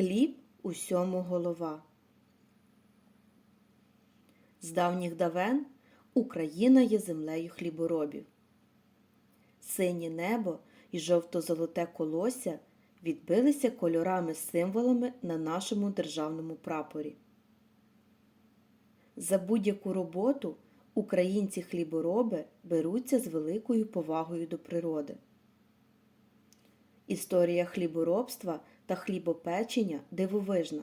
Хліб усьому голова. З давніх давен Україна є землею хліборобів. Синє небо і жовто-золоте колося відбилися кольорами-символами на нашому державному прапорі. За будь-яку роботу українці-хлібороби беруться з великою повагою до природи. Історія хліборобства та хлібопечення дивовижна,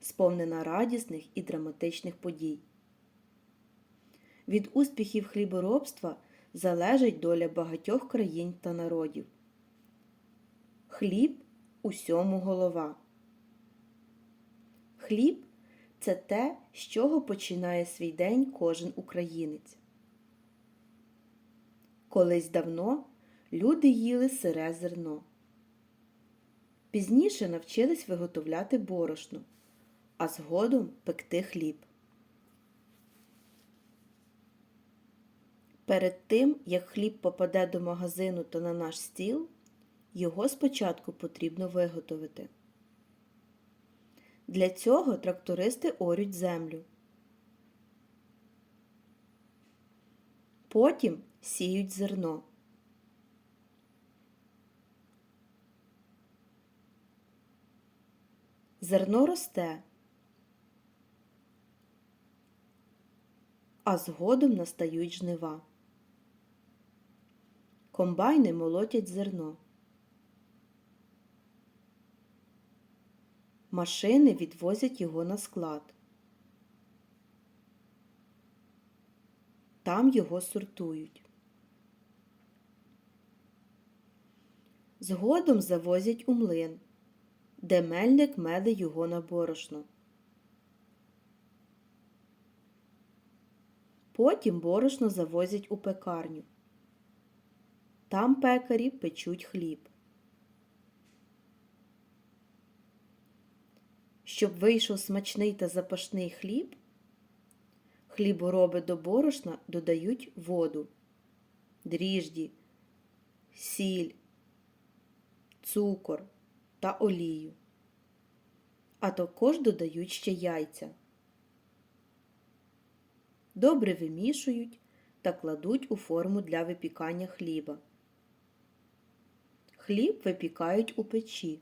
сповнена радісних і драматичних подій. Від успіхів хліборобства залежить доля багатьох країн та народів. Хліб усьому голова. Хліб це те, з чого починає свій день кожен українець. Колись давно люди їли сире зерно. Пізніше навчились виготовляти борошно, а згодом пекти хліб. Перед тим, як хліб попаде до магазину та на наш стіл, його спочатку потрібно виготовити. Для цього трактористи орють землю. Потім сіють зерно. Зерно росте, а згодом настають жнива. Комбайни молотять зерно. Машини відвозять його на склад. Там його сортують. Згодом завозять у млин, де мельник меле його на борошно. Потім борошно завозять у пекарню. Там пекарі печуть хліб. Щоб вийшов смачний та запашний хліб, хлібороби до борошна додають воду, дріжді, сіль, цукор та олію, а також додають ще яйця. Добре вимішують та кладуть у форму для випікання хліба. Хліб випікають у печі.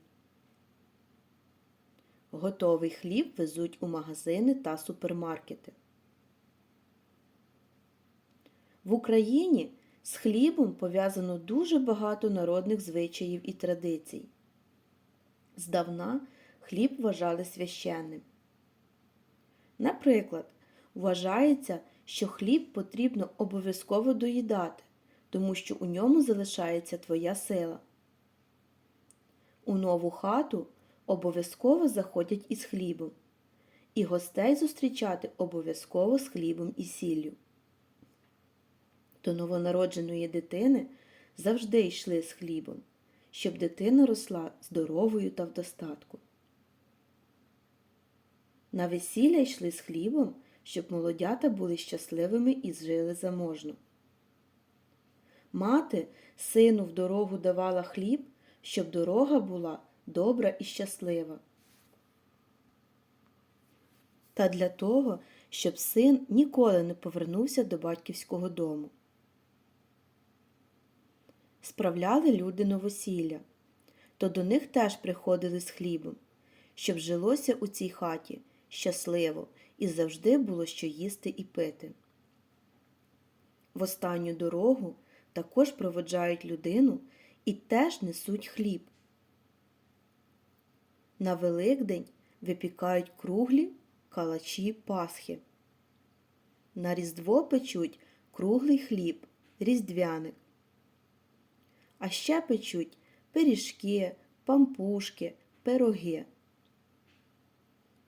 Готовий хліб везуть у магазини та супермаркети. В Україні з хлібом пов'язано дуже багато народних звичаїв і традицій. Здавна хліб вважали священним. Наприклад, вважається, що хліб потрібно обов'язково доїдати, тому що у ньому залишається твоя сила. У нову хату обов'язково заходять із хлібом, і гостей зустрічати обов'язково з хлібом і сіллю. До новонародженої дитини завжди йшли з хлібом, щоб дитина росла здоровою та в достатку. На весілля йшли з хлібом, щоб молодята були щасливими і жили заможно. Мати сину в дорогу давала хліб, щоб дорога була добра і щаслива. Та для того, щоб син ніколи не повернувся до батьківського дому. Справляли люди новосілля, то до них теж приходили з хлібом, щоб жилося у цій хаті щасливо і завжди було що їсти і пити. В останню дорогу також проводжають людину і теж несуть хліб. На Великдень випікають круглі калачі Пасхи. На Різдво печуть круглий хліб, різдвяник. А ще печуть пиріжки, пампушки, пироги.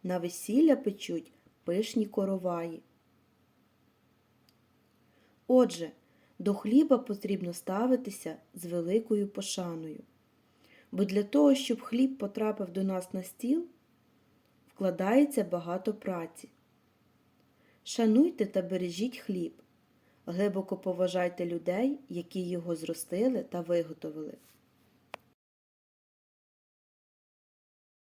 На весілля печуть пишні короваї. Отже, до хліба потрібно ставитися з великою пошаною. Бо для того, щоб хліб потрапив до нас на стіл, вкладається багато праці. Шануйте та бережіть хліб, глибоко поважайте людей, які його зростили та виготовили.